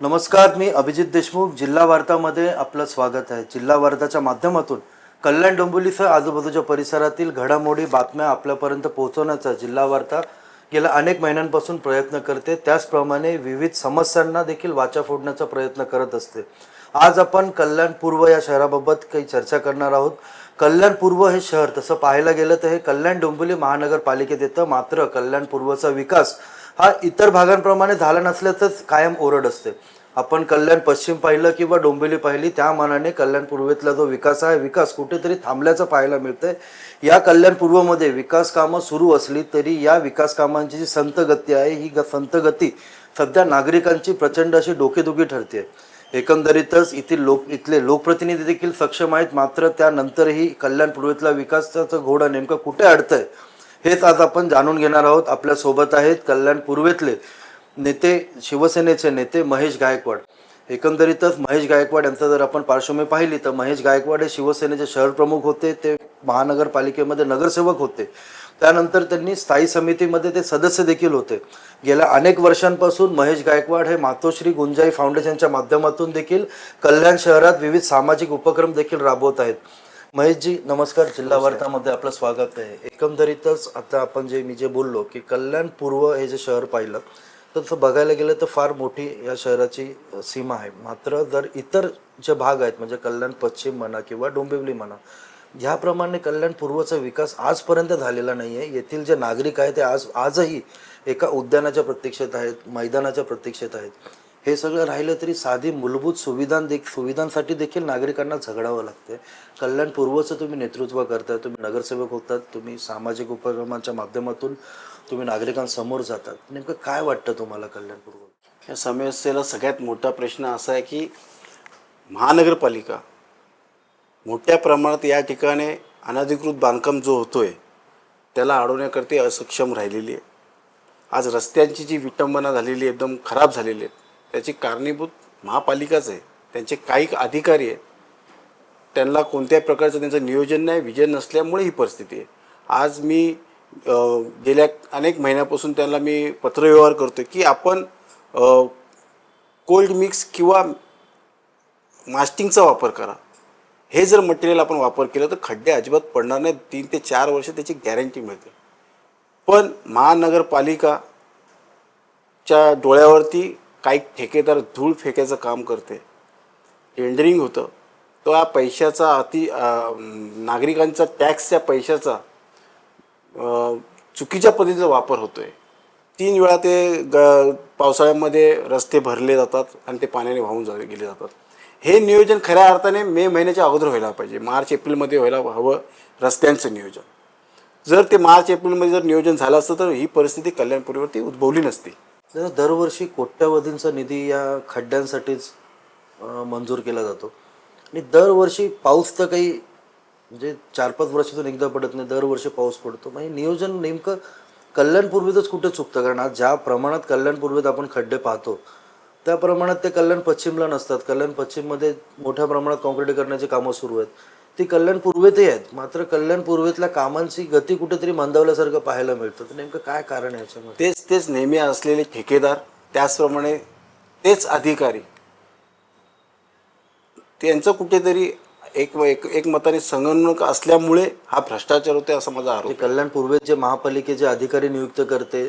नमस्कार मी अभिजित देशमुख. जिल्हा वार्तामध्ये आपलं स्वागत आहे. जिल्हा वार्ताच्या माध्यमातून कल्याण डोंबिवलीसह आजूबाजूच्या परिसरातील घडामोडी बातम्या आपल्यापर्यंत पोहोचवण्याचा जिल्हा वार्ता गेल्या अनेक महिन्यांपासून प्रयत्न करते. त्याचप्रमाणे विविध समस्यांना देखील वाचा फोडण्याचा प्रयत्न करत असते. आज आपण कल्याण पूर्व या शहराबाबत काही चर्चा करणार आहोत. कल्याण पूर्व हे शहर तसं पाहायला गेलं तर हे कल्याण डोंबिवली महानगरपालिकेत येतं. मात्र कल्याण पूर्वचा विकास हा इतर भागांप्रमाणे झाला नसल्याचंच कायम ओरड असते. आपण कल्याण पश्चिम पाहिलं किंवा डोंबिवली पाहिली त्या मानाने कल्याण पूर्वेतला जो विकास आहे विकास कुठेतरी थांबल्याचं पाहायला मिळतंय. या कल्याण पूर्वमध्ये विकास कामं सुरू असली तरी या विकास कामांची जी संत गती आहे ही ग- संत गती सध्या नागरिकांची प्रचंड अशी डोकेदुखी ठरते एकंदरीतच येथील लोक इथले लोकप्रतिनिधी देखील सक्षम आहेत मात्र त्यानंतरही कल्याण पूर्वेतला विकासाचं घोडा नेमकं कुठे अडतंय हेच आज आपण जाणून घेणार आहोत. आपल्यासोबत आहेत कल्याण पूर्वेतले नेते शिवसेनेचे नेते महेश गायकवाड. एकंदरीतच महेश गायकवाड यांचा जर आपण पार्श्वभूमी पाहिली तर महेश गायकवाड हे शिवसेनेचे शहर प्रमुख होते ते महानगरपालिकेमध्ये नगरसेवक होते. त्यानंतर त्यांनी स्थायी समितीमध्ये ते सदस्य देखील होते. गेल्या अनेक वर्षांपासून महेश गायकवाड हे मातोश्री गुंजाई फाउंडेशनच्या माध्यमातून देखील कल्याण शहरात विविध सामाजिक उपक्रम देखील राबवत आहेत. महेशजी नमस्कार. जिल्हा वार्तामध्ये आपलं स्वागत आहे. एकंदरीतच आता आपण जे मी जे बोललो की कल्याण पूर्व हे जे शहर पाहिलं तर तसं बघायला गेलं तर फार मोठी या शहराची सीमा आहे. मात्र जर इतर जे भाग आहेत म्हणजे कल्याण पश्चिम म्हणा किंवा डोंबिवली म्हणा ह्याप्रमाणे कल्याण पूर्वचा विकास आजपर्यंत झालेला नाही आहे येथील जे नागरिक आहेत ते आज आजही एका उद्यानाच्या प्रतीक्षेत आहेत मैदानाच्या प्रतीक्षेत आहेत. हे सगळं राहिलं तरी साधी मूलभूत सुविधां देख सुविधांसाठी देखील नागरिकांना झगडावं लागते कल्याण पूर्वचं तुम्ही नेतृत्व करता तुम्ही नगरसेवक होतात तुम्ही सामाजिक उपक्रमांच्या माध्यमातून तुम्ही नागरिकांसमोर जातात. नेमकं काय वाटतं तुम्हाला कल्याण पूर्व? या समस्येला सगळ्यात मोठा प्रश्न असा आहे की महानगरपालिका मोठ्या प्रमाणात या ठिकाणी अनधिकृत बांधकाम जो होतो आहे त्याला अडवण्याकरता असक्षम राहिलेली आहे. आज रस्त्यांची जी विटंबना झालेली आहे एकदम खराब झालेली आहे. त्याची कारणीभूत महापालिकाच आहे. त्यांचे काही अधिकारी आहेत. त्यांना कोणत्याही प्रकारचं त्यांचं नियोजन नाही विजन नसल्यामुळे ही परिस्थिती आहे. आज मी गेल्या अनेक महिन्यापासून त्यांना मी पत्रव्यवहार करतो की आपण कोल्ड मिक्स किंवा मास्टिंगचा वापर करा. हे जर मटेरियल आपण वापर केलं तर खड्डे अजिबात पडणार नाही तीन ते चार वर्ष त्याची गॅरंटी मिळते. पण महानगरपालिकाच्या डोळ्यावरती काही ठेकेदार धूळ फेकायचं काम करते. टेंडरिंग होतं. तो या पैशाचा अति नागरिकांचा टॅक्सच्या पैशाचा चुकीच्या पद्धतीचा वापर होतो आहे तीन वेळा ते ग पावसाळ्यामध्ये रस्ते भरले जातात आणि ते पाण्याने वाहून जा गेले जातात. हे नियोजन खऱ्या अर्थाने मे महिन्याच्या अगोदर व्हायला पाहिजे. मार्च एप्रिलमध्ये व्हायला हवं रस्त्यांचं नियोजन. जर ते मार्च एप्रिलमध्ये जर नियोजन झालं असतं तर ही परिस्थिती कल्याणपुरीवरती उद्भवली नसती. जसं दरवर्षी कोट्यावधींचा निधी या खड्ड्यांसाठीच मंजूर केला जातो. आणि दरवर्षी पाऊस तर काही म्हणजे चार पाच वर्षातून एकदा पडत नाही दरवर्षी पाऊस पडतो. म्हणजे नियोजन नेमकं कल्याणपूर्वीतच कुठे चुकतं? कारण आज ज्या प्रमाणात कल्याणपूर्वीत आपण खड्डे पाहतो त्या प्रमाणात ते कल्याण पश्चिमला नसतात. कल्याण पश्चिममध्ये मोठ्या प्रमाणात काँक्रिटीकरणाची कामं सुरू आहेत. ती कल्याण पूर्वेतही आहेत. मात्र कल्याण पूर्वेतल्या कामांची गती कुठेतरी मंदावल्यासारखं पाहायला मिळतं. तर नेमकं काय कारण आहे याच्यामध्ये? तेच तेच नेहमी असलेले ठेकेदार त्याचप्रमाणे तेच अधिकारी त्यांचं कुठेतरी एक एक एक मताने संगणक असल्यामुळे हा भ्रष्टाचार होते असा माझा आरोप कल्याण पूर्वेत जे महापालिकेचे अधिकारी नियुक्त करते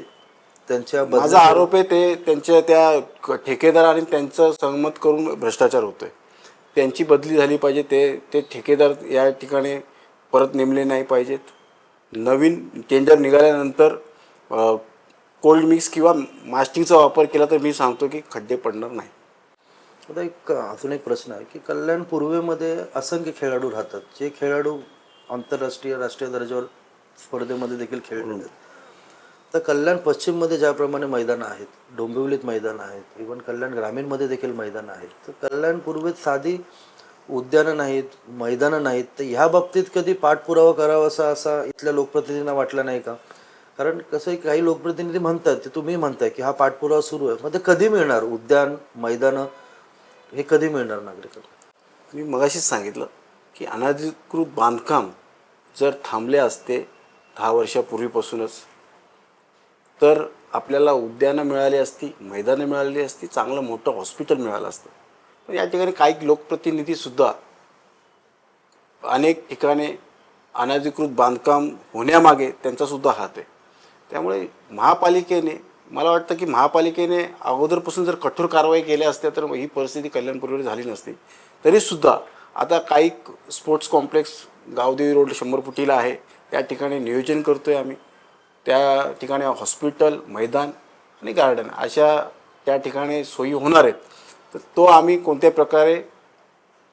त्यांच्या बदली- माझा आरोप आहे ते त्यांच्या त्या क- ठेकेदार आणि त्यांचं सहमत करून भ्रष्टाचार होतोय. त्यांची बदली झाली पाहिजे ते ते ठेकेदार या ठिकाणी परत नेमले नाही पाहिजेत. नवीन टेंडर निघाल्यानंतर कोल्ड मिक्स किंवा मास्टिंगचा वापर केला तर मी सांगतो की खड्डे पडणार नाही. आता एक अजून एक प्रश्न आहे की कल्याण पूर्वेमध्ये असंख्य खेळाडू राहतात जे खेळाडू आंतरराष्ट्रीय राष्ट्रीय दर्जावर स्पर्धेमध्ये देखील खेळले आहेत. तर कल्याण पश्चिममध्ये ज्याप्रमाणे मैदानं आहेत डोंबिवलीत मैदानं आहेत इवन कल्याण ग्रामीणमध्ये देखील मैदानं आहेत तर कल्याण पूर्वेत साधी उद्यानं नाहीत मैदानं नाहीत तर ह्या बाबतीत कधी पाठपुरावा करावा असा असा इथल्या लोकप्रतिनिधींना वाटला नाही का? कारण कसं काही लोकप्रतिनिधी म्हणतात ते तुम्ही म्हणताय की हा पाठपुरावा सुरू आहे मग ते कधी मिळणार? उद्यान मैदानं हे कधी मिळणार नागरिकांना? मी मगाशीच सांगितलं की अनधिकृत बांधकाम जर थांबले असते दहा वर्षापूर्वीपासूनच तर आपल्याला उद्यानं मिळाली असती मैदानं मिळाली असती चांगलं मोठं हॉस्पिटल मिळालं असतं. पण या ठिकाणी काही लोकप्रतिनिधीसुद्धा अनेक ठिकाणी अनधिकृत बांधकाम होण्यामागे त्यांचासुद्धा हात आहे. त्यामुळे महापालिकेने मला वाटतं की महापालिकेने अगोदरपासून जर कठोर कारवाई केल्या असत्या तर ही परिस्थिती कल्याणपूर्वी झाली नसती. तरीसुद्धा आता काही स्पोर्ट्स कॉम्प्लेक्स गावदेवी रोड शंभर फुटीला आहे त्या ठिकाणी नियोजन करतो आहे आम्ही. त्या ठिकाणी हॉस्पिटल मैदान आणि गार्डन अशा त्या ठिकाणी सोयी होणार आहेत. तर तो आम्ही कोणत्या प्रकारे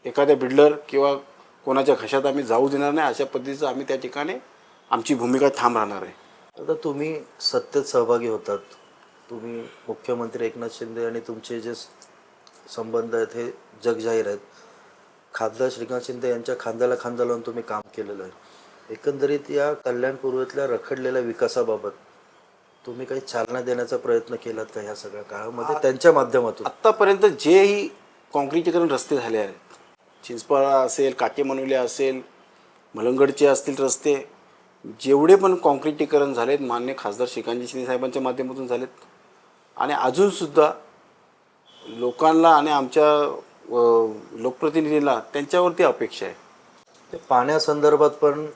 एखाद्या बिल्डर किंवा कोणाच्या घशात आम्ही जाऊ देणार नाही अशा पद्धतीचं आम्ही त्या ठिकाणी आमची भूमिका ठाम राहणार आहे. आता तुम्ही सत्तेत सहभागी होतात. तुम्ही मुख्यमंत्री एकनाथ शिंदे आणि तुमचे जे संबंध आहेत हे जगजाहीर आहेत. खासदार श्रीकांत शिंदे यांच्या खांद्याला खांदा लावून तुम्ही काम केलेलं आहे. एकंदरीत या कल्याण पूर्वेतल्या रखडलेल्या विकासाबाबत तुम्ही काही चालना देण्याचा प्रयत्न केलात का ह्या सगळ्या काळामध्ये? त्यांच्या माध्यमातून. आत्तापर्यंत जेही काँक्रिटीकरण रस्ते झाले आहेत चिंचपाळा असेल काटेमनुले असेल मलंगडचे असतील रस्ते जेवढे पण काँक्रिटीकरण झालेत मान्य खासदार श्रीकांतजी शिंदे साहेबांच्या माध्यमातून झालेत. आणि अजूनसुद्धा लोकांना आणि आमच्या अ, लोकप्रतिनिधीला त्यांच्यावरती अपेक्षा आहे. ते पाण्यासंदर्भात पण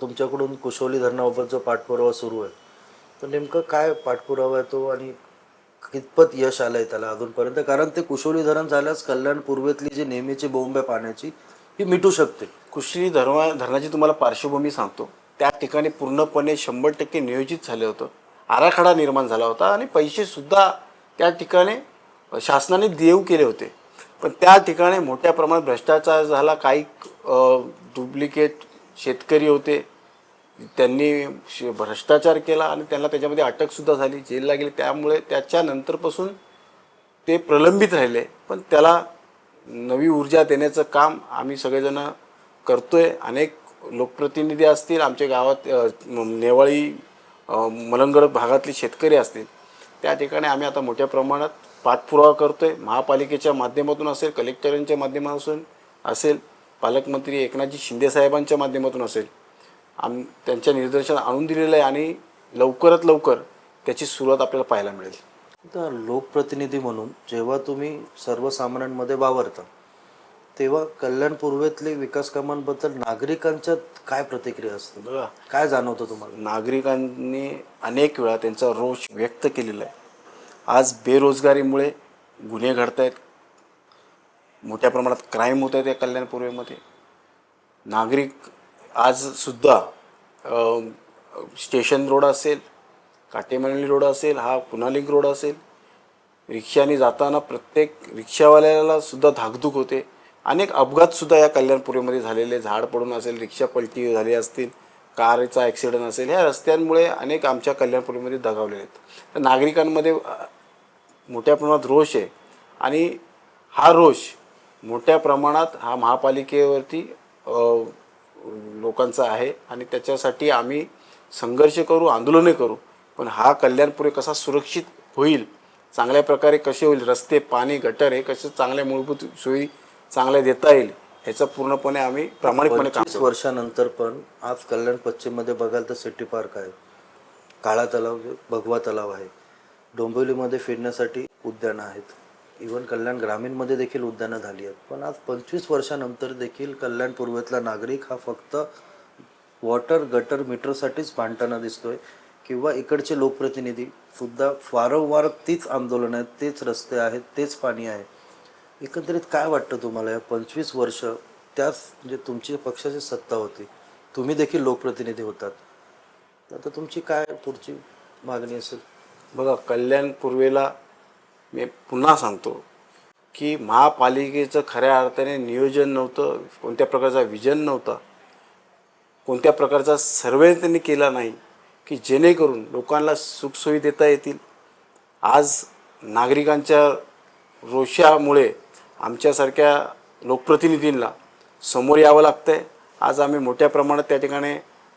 तुमच्याकडून कुशोली धरणाबाबत जो पाठपुरावा सुरू आहे. तर नेमकं काय पाठपुरावा आहे तो आणि कितपत यश आलं आहे त्याला अजूनपर्यंत? कारण ते कुशोली धरण झाल्यास कल्याण पूर्वेतली जी नेहमीची बोंब आहे पाण्याची ही मिटू शकते. कुशली धर्मा धरणाची तुम्हाला पार्श्वभूमी सांगतो. त्या ठिकाणी पूर्णपणे शंभर टक्के नियोजित झालं होतं. आराखडा निर्माण झाला होता आणि पैसेसुद्धा त्या ठिकाणी शासनाने देऊ केले होते. पण त्या ठिकाणी मोठ्या प्रमाणात भ्रष्टाचार झाला काही डुप्लिकेट शेतकरी होते. त्यांनी भ्रष्टाचार केला आणि त्यांना त्याच्यामध्ये अटकसुद्धा झाली जेलला गेली त्यामुळे त्याच्यानंतरपासून ते प्रलंबित राहिले. पण त्याला नवी ऊर्जा देण्याचं काम आम्ही सगळेजण करतोय. अनेक लोकप्रतिनिधी असतील आमच्या गावात नेवाळी मलंगड भागातले शेतकरी असतील. त्या ठिकाणी आम्ही आता मोठ्या प्रमाणात पाठपुरावा करतोय. महापालिकेच्या माध्यमातून असेल कलेक्टरांच्या माध्यमातून असेल पालकमंत्री एकनाथजी शिंदेसाहेबांच्या माध्यमातून असेल. आम त्यांच्या निदर्शन आणून दिलेलं आहे आणि लवकरात लवकर त्याची सुरुवात आपल्याला पाहायला मिळेल. तर लोकप्रतिनिधी म्हणून जेव्हा तुम्ही सर्वसामान्यांमध्ये वावरता तेव्हा कल्याण पूर्वेतले विकास कामांबद्दल नागरिकांच्या काय प्रतिक्रिया असते बघा. काय जाणवतं तुम्हाला? नागरिकांनी अनेक वेळा त्यांचा रोष व्यक्त केलेला आहे. आज बेरोजगारीमुळे गुन्हे घडत आहेत मोठ्या प्रमाणात क्राईम होत आहेत या कल्याण पूर्वेमध्ये नागरिक आजसुद्धा स्टेशन रोड असेल काटेमंडली रोड असेल हा पुनालिंक रोड असेल रिक्षाने जाताना प्रत्येक रिक्षावाल्याला सुद्धा धाकधूक होते. अनेक अपघातसुद्धा या कल्याणपुरीमध्ये झालेले. झाड पडून असेल रिक्षा पलटी झाली असतील कारचा ॲक्सिडेंट असेल ह्या रस्त्यांमुळे अनेक आमच्या कल्याणपुरीमध्ये दगावलेले आहेत. तर नागरिकांमध्ये मोठ्या प्रमाणात रोष आहे. आणि हा रोष मोठ्या प्रमाणात हा महापालिकेवरती लोकांचा आहे आणि त्याच्यासाठी आम्ही संघर्ष करू आंदोलने करू पण हा कल्याणपुरे कसा सुरक्षित होईल चांगल्या प्रकारे कसे होईल रस्ते पाणी गटर हे कसे चांगल्या मूलभूत सोयी चांगल्या देता येईल ह्याचं पूर्णपणे आम्ही प्रामाणिकपणे काम वर्षानंतर पण आज कल्याण पश्चिममध्ये बघाल तर सिटी पार्क आहे काळा तलाव भगवा तलाव आहे डोंबिवलीमध्ये फिरण्यासाठी उद्यानं आहेत. इवन कल्याण ग्रामीणमध्ये देखील उद्यानं झाली आहेत. पण आज पंचवीस वर्षानंतर देखील कल्याण पूर्वेतला नागरिक हा फक्त वॉटर गटर मीटरसाठीच मांडताना दिसतोय किंवा इकडचे लोकप्रतिनिधी सुद्धा वारंवार तीच आंदोलन आहेत तेच रस्ते आहेत तेच पाणी आहे. एकंदरीत काय वाटतं तुम्हाला या पंचवीस वर्ष त्याच म्हणजे तुमची पक्षाची सत्ता होती? तुम्ही देखील लोकप्रतिनिधी होतात. आता तुमची काय पुढची मागणी असेल? बघा कल्याण पूर्वेला मी पुन्हा सांगतो की महापालिकेचं खऱ्या अर्थाने नियोजन नव्हतं कोणत्या प्रकारचा विजन नव्हता कोणत्या प्रकारचा सर्वे त्यांनी केला नाही की जेणेकरून लोकांना सुखसोयी देता येतील. आज नागरिकांच्या रोषामुळे आमच्यासारख्या लोकप्रतिनिधींना समोर यावं लागतं आहे आज आम्ही मोठ्या प्रमाणात त्या ठिकाणी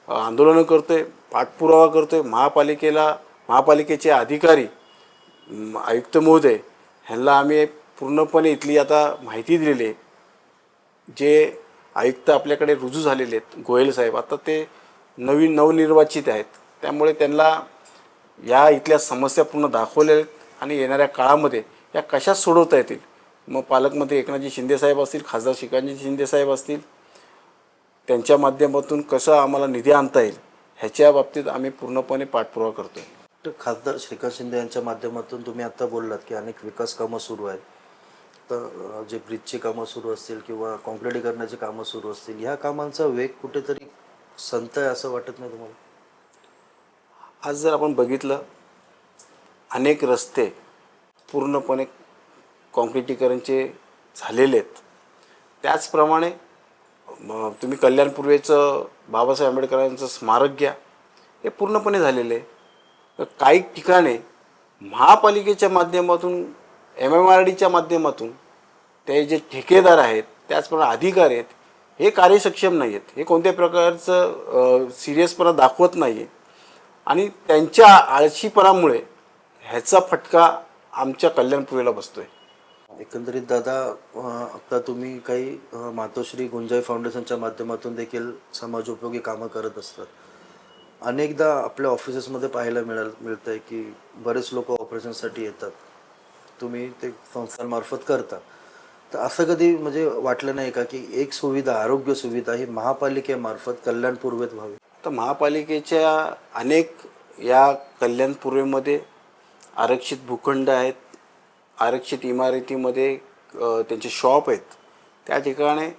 आंदोलनं करतो आहे पाठपुरावा करतो आहे महापालिकेला महापालिकेचे अधिकारी आयुक्त महोदय ह्यांना आम्ही पूर्णपणे इथली आता माहिती दिलेली आहे. जे आयुक्त आपल्याकडे रुजू झालेले आहेत गोयल साहेब आता ते नवीन नवनिर्वाचित आहेत. त्यामुळे त्यांना या इथल्या समस्या पूर्ण दाखवल्या आहेत आणि येणाऱ्या काळामध्ये या कशा सोडवता येतील? मग पालकमंत्री एकनाथजी शिंदेसाहेब असतील खासदार शिकांजी शिंदेसाहेब असतील त्यांच्या माध्यमातून कसं आम्हाला निधी आणता येईल ह्याच्या बाबतीत आम्ही पूर्णपणे पाठपुरावा करतो आहे खासदार श्रीकांत शिंदे यांच्या माध्यमातून तुम्ही आता बोललात की अनेक विकास कामं सुरू आहेत. तर जे ब्रिजची कामं सुरू असतील किंवा कॉन्क्रिटीकरणाची कामं सुरू असतील ह्या कामांचा वेग कुठेतरी संत आहे असं वाटत नाही तुम्हाला? आज जर आपण बघितलं अनेक रस्ते पूर्णपणे कॉन्क्रिटीकरणचे झालेले आहेत. त्याचप्रमाणे तुम्ही कल्याणपूर्वेचं बाबासाहेब आंबेडकरांचं स्मारक घ्या हे पूर्णपणे झालेलं आहे. काही ठिकाणे महापालिकेच्या माध्यमातून एम एम आर डीच्या माध्यमातून ते जे ठेकेदार आहेत त्याचप्रमाणे अधिकारी आहेत हे कार्यसक्षम नाही आहेत हे कोणत्या प्रकारचं सिरियसपणा दाखवत नाही आहे आणि त्यांच्या आळशीपणामुळे ह्याचा फटका आमच्या कल्याणपुरीला बसतोय. एकंदरीत दादा आता तुम्ही काही मातोश्री गुंजाई फाउंडेशनच्या माध्यमातून देखील समाजोपयोगी कामं करत असतात. अनेकदा आपल्या ऑफिसेसमध्ये पाहायला मिळाल मिळतं आहे की बरेच लोक ऑपरेशनसाठी येतात. तुम्ही ते संस्थांमार्फत करता. तर असं कधी म्हणजे वाटलं नाही का की एक सुविधा आरोग्य सुविधा ही महापालिकेमार्फत कल्याण पूर्वेत व्हावी? तर महापालिकेच्या अनेक या कल्याणपूर्वेमध्ये आरक्षित भूखंड आहेत. आरक्षित इमारतीमध्ये त्यांचे शॉप आहेत. त्या ठिकाणी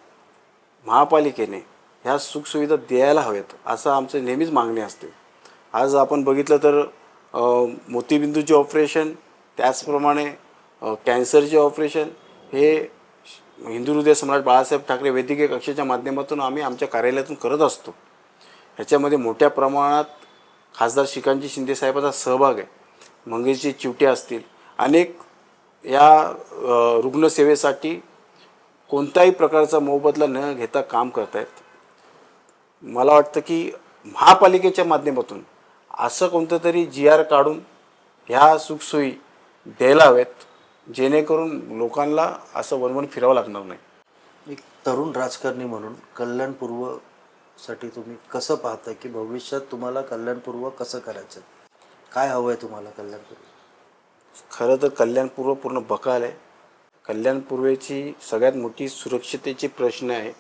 महापालिकेने ह्या सुखसुविधा द्यायला हव्यात असं आमचं नेहमीच मागणी असते. आज आपण बघितलं तर मोतीबिंदूचे ऑपरेशन त्याचप्रमाणे कॅन्सरचे ऑपरेशन हे हिंदू हृदय सम्राट बाळासाहेब ठाकरे वैद्यकीय कक्षेच्या माध्यमातून आम्ही आमच्या कार्यालयातून करत असतो. ह्याच्यामध्ये मोठ्या प्रमाणात खासदार श्रीकांतजी शिंदेसाहेबांचा सहभाग आहे. मंगेशजी चिवटे असतील. अनेक या रुग्णसेवेसाठी कोणत्याही प्रकारचा मोबदला न घेता काम करत आहेत मला वाटतं की महापालिकेच्या माध्यमातून असं कोणतं तरी जी आर काढून ह्या सुखसोयी द्यायला हव्यात जेणेकरून लोकांना असं वनवन फिरावं लागणार नाही. एक तरुण राजकारणी म्हणून कल्याण पूर्वसाठी तुम्ही कसं पाहताय की भविष्यात तुम्हाला कल्याण पूर्व कसं करायचं? काय हवं आहे तुम्हाला कल्याण पूर्व खरं तर कल्याणपूर्व पूर्ण बकाल आहे. कल्याणपूर्वेची सगळ्यात मोठी सुरक्षितेची प्रश्न आहे.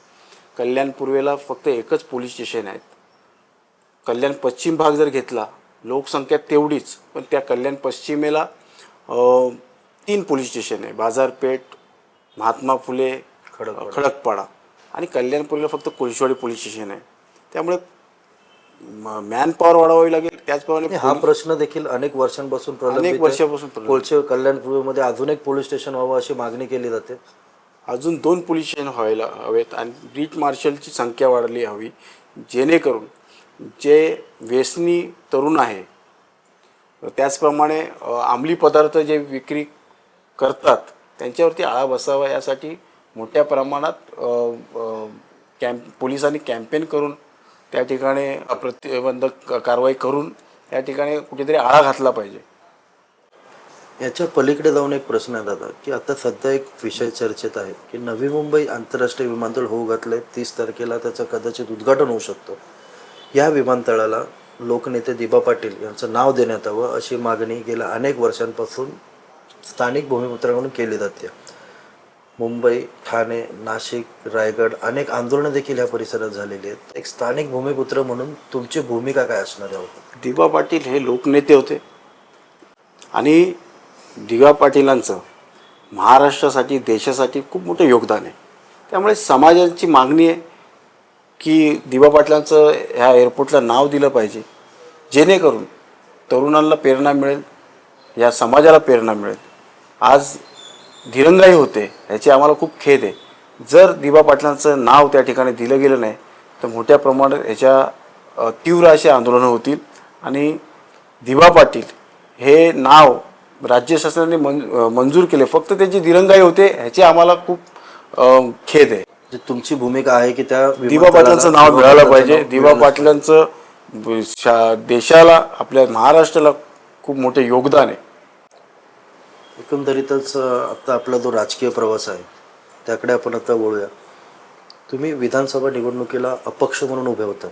कल्याणपूर्वेला फक्त एकच पोलीस स्टेशन आहेत कल्याण पश्चिम भाग जर घेतला लोकसंख्या तेवढीच पण त्या कल्याण पश्चिमेला तीन पोलीस स्टेशन आहे बाजारपेठ महात्मा फुले खडकवाडा. खडकपाडा आणि कल्याणपूर्वेला फक्त कोळीशवाडी पोलीस स्टेशन आहे त्यामुळे मॅन पॉवर वाढवावी लागेल त्याचप्रमाणे हा प्रश्न देखील अनेक वर्षांपासून प्रलंबित अनेक. वर्षापासून प्रलंबित. कोळचे कल्याण पूर्वमध्ये अजून एक पोलीस स्टेशन व्हावं अशी मागणी केली जाते अजून दोन पोलीस स्टेशन व्हायला हवेत आणि ब्रीट मार्शलची संख्या वाढली हवी जेणेकरून जे व्यसनी तरुण आहे त्याचप्रमाणे अ, अंमली पदार्थ जे विक्री करतात त्यांच्यावरती आळा बसावा यासाठी मोठ्या प्रमाणात कॅम्प पोलिसांनी कॅम्पेन करून त्या ठिकाणी प्रतिबंधक कारवाई करून त्या ठिकाणी कुठेतरी आळा घातला पाहिजे. याच्या पलीकडे जाऊन एक प्रश्न आहे दादा की आता सध्या एक विषय चर्चेत आहे की नवी मुंबई आंतरराष्ट्रीय विमानतळ होऊ घातलं आहे तीस तारखेला त्याचं कदाचित उद्घाटन होऊ शकतं. या विमानतळाला लोकनेते दिबा पाटील यांचं नाव देण्यात यावं अशी मागणी गेल्या अनेक वर्षांपासून स्थानिक भूमिपुत्रांकडून केली जाते. मुंबई ठाणे नाशिक रायगड अनेक आंदोलनं देखील ह्या परिसरात झालेली आहेत. एक स्थानिक भूमिपुत्र म्हणून तुमची भूमिका काय असणार आहे? दिबा पाटील हे लोकनेते होते. आणि दिव्या पाटीलांचं महाराष्ट्रासाठी देशासाठी खूप मोठं योगदान आहे. त्यामुळे समाजाची मागणी आहे की दिवा पाटलांचं ह्या एअरपोर्टला नाव दिलं पाहिजे. जेणेकरून तरुणांना प्रेरणा मिळेल या समाजाला प्रेरणा मिळेल. आज दिरंगाई होते ह्याची आम्हाला खूप खेद आहे. जर दिवा पाटलांचं नाव त्या ठिकाणी दिलं गेलं नाही तर मोठ्या प्रमाणात ह्याच्या तीव्र अशी आंदोलनं होतील. आणि दिवा पाटील हे नाव राज्य शासनाने मन मंजूर केले. फक्त त्याची दिरंगाई होते ह्याची आम्हाला खूप खेद आहे. तुमची भूमिका आहे की त्या विमानतळाला पाटलांचं नाव मिळालं पाहिजे. मिळालं. पाटलांचं देशाला आपल्या महाराष्ट्राला खूप मोठे योगदान आहे. एकंदरीतच आता आपला जो राजकीय प्रवास आहे त्याकडे आपण आता वळूया. तुम्ही विधानसभा निवडणुकीला अपक्ष म्हणून उभे होतात.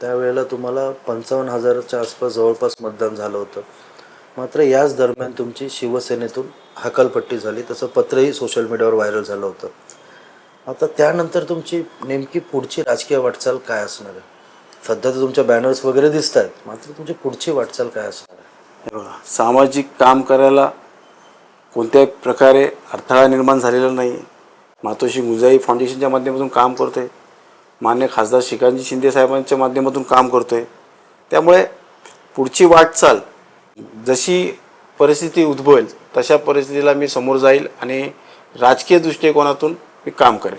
त्यावेळेला तुम्हाला पंचावन्न हजाराच्या आसपास जवळपास मतदान झालं होतं. मात्र याच दरम्यान तुमची शिवसेनेतून हकालपट्टी झाली. तसं पत्रही सोशल मीडियावर व्हायरल झालं होतं. आता त्यानंतर तुमची नेमकी पुढची राजकीय वाटचाल काय असणार आहे? सध्या तर तुमच्या बॅनर्स वगैरे दिसत आहेत. मात्र तुमची पुढची वाटचाल काय असणार आहे? बघा सामाजिक काम करायला कोणत्याही प्रकारे अडथळा निर्माण झालेला नाही. मातोश्री मुजाई फाउंडेशनच्या माध्यमातून काम करतोय. मान्य खासदार श्रीकांतजी शिंदे साहेबांच्या माध्यमातून काम करतोय. त्यामुळे पुढची वाटचाल जशी परिस्थिती उद्भवेल तशा परिस्थितीला मी समोर जाईल आणि राजकीय दृष्टिकोनातून मी काम करेल.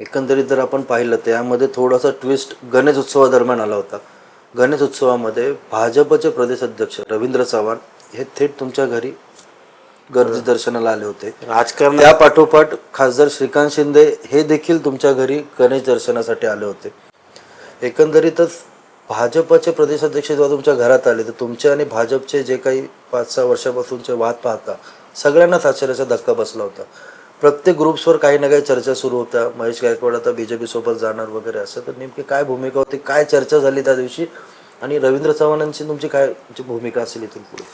एकंदरीत जर आपण पाहिलं तर यामध्ये थोडासा ट्विस्ट गणेश उत्सवादरम्यान आला होता. गणेश उत्सवामध्ये भाजपचे प्रदेश अध्यक्ष रवींद्र चव्हाण हे थेट तुमच्या घरी गर्दी दर्शनाला आले होते. राजकारण त्या पाठोपाठ खासदार श्रीकांत शिंदे हे देखील तुमच्या घरी गणेश दर्शनासाठी आले होते. एकंदरीतच भाजपचे प्रदेशाध्यक्ष जेव्हा तुमच्या घरात आले तर तुमचे आणि भाजपचे जे काही पाच सहा वर्षापासूनचे वाद पाहता सगळ्यांनाच आश्चर्याचा धक्का बसला होता. प्रत्येक ग्रुप्सवर काही ना काही चर्चा सुरू होत्या. महेश गायकवाड आता बीजेपी सोबत जाणार वगैरे असं तर नेमकी काय भूमिका होती काय चर्चा झाली त्या दिवशी? आणि रवींद्र चव्हाणांची तुमची काय भूमिका असेल इथून पुढे?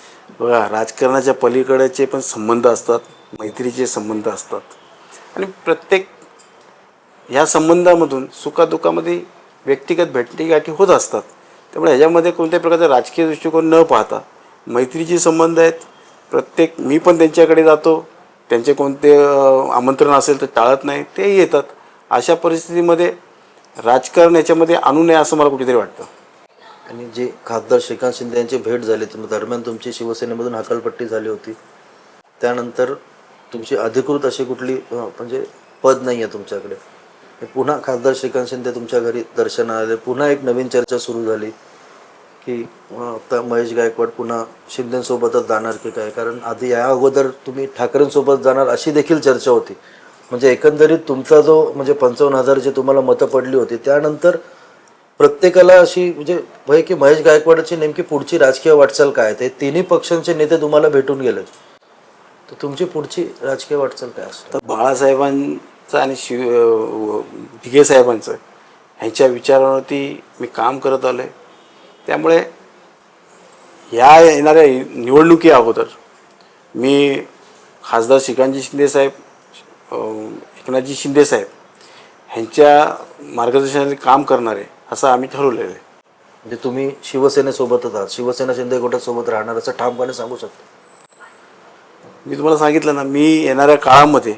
बघा राजकारणाच्या पलीकडेचे पण संबंध असतात मैत्रीचे संबंध असतात. आणि प्रत्येक ह्या संबंधामधून सुखादुखामध्ये व्यक्तिगत भेटणीगाठी होत असतात. त्यामुळे ह्याच्यामध्ये कोणत्याही प्रकारचा राजकीय दृष्टिकोन न पाहता मैत्रीचे संबंध आहेत. प्रत्येक मी पण त्यांच्याकडे जातो. त्यांचे कोणते आमंत्रण असेल तर टाळत नाही ते येतात. अशा परिस्थितीमध्ये राजकारण याच्यामध्ये आणू नये असं मला कुठेतरी वाटतं. आणि जे खासदार श्रीकांत शिंदे यांची भेट झाली तुम्ही दरम्यान तुमची शिवसेनेमधून हकालपट्टी झाली होती. त्यानंतर तुमची अधिकृत अशी कुठली म्हणजे पद नाही आहे तुमच्याकडे. पुन्हा खासदार श्रीकांत शिंदे तुमच्या घरी दर्शन आले. पुन्हा एक नवीन चर्चा सुरू झाली की आता महेश गायकवाड पुन्हा शिंदेसोबतच जाणार की काय? कारण आधी या अगोदर तुम्ही ठाकरेंसोबत जाणार अशी देखील चर्चा होती. म्हणजे एकंदरीत तुमचा जो म्हणजे पंचावन्न हजार जे तुम्हाला मतं पडली होती त्यानंतर प्रत्येकाला अशी म्हणजे भय की महेश गायकवाडची नेमकी पुढची राजकीय वाटचाल काय ते तिन्ही पक्षांचे नेते तुम्हाला भेटून गेले तर तुमची पुढची राजकीय वाटचाल काय असतं तर बाळासाहेबांचं आणि शिव ढिगे साहेबांचं ह्यांच्या विचारावरती मी काम करत आलो आहे त्यामुळे ह्या येणाऱ्या निवडणुकी अगोदर मी खासदार श्रीकांतजी शिंदे साहेब अं, एकनाथजी शिंदे साहेब ह्यांच्या मार्गदर्शनाने काम करणार आहे असं आम्ही ठरवलेलं आहे. म्हणजे तुम्ही शिवसेनेसोबतच आहात. शिवसेना शिंदे गटासोबत राहणार असं ठामपणे सांगू शकता. मी तुम्हाला सांगितलं ना मी येणाऱ्या काळामध्ये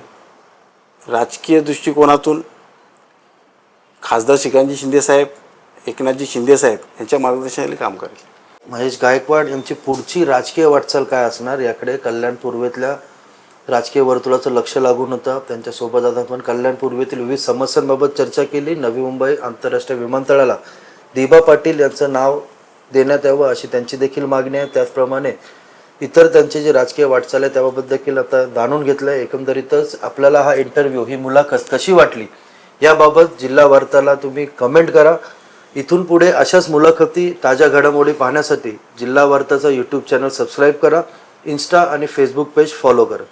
राजकीय दृष्टिकोनातून खासदार श्रीकांतजी शिंदे साहेब एकनाथजी शिंदे साहेब यांच्या मार्गदर्शनाखाली काम करेल. महेश गायकवाड यांची पुढची राजकीय वाटचाल काय असणार याकडे कल्याण पूर्वेतल्या राजकीय वर्तुळाचं लक्ष लागून होतं. त्यांच्यासोबत आता आपण कल्याण पूर्वेतील विविध समस्यांबाबत चर्चा केली. नवी मुंबई आंतरराष्ट्रीय विमानतळाला दिबा पाटील यांचं नाव देण्यात यावं अशी त्यांची देखील मागणी आहे. त्याचप्रमाणे इतर त्यांचे जे राजकीय वाटचाल आहे त्याबाबत देखील आता जाणून घेतलं आहे एकंदरीतच आपल्याला हा इंटरव्ह्यू ही मुलाखत कशी वाटली? याबाबत जिल्हा वार्ताला तुम्ही कमेंट करा. इथून पुढे अशाच मुलाखती ताज्या घडामोडी पाहण्यासाठी जिल्हा वार्ताचा यूट्यूब चॅनल सबस्क्राईब करा. इन्स्टा आणि फेसबुक पेज फॉलो करा.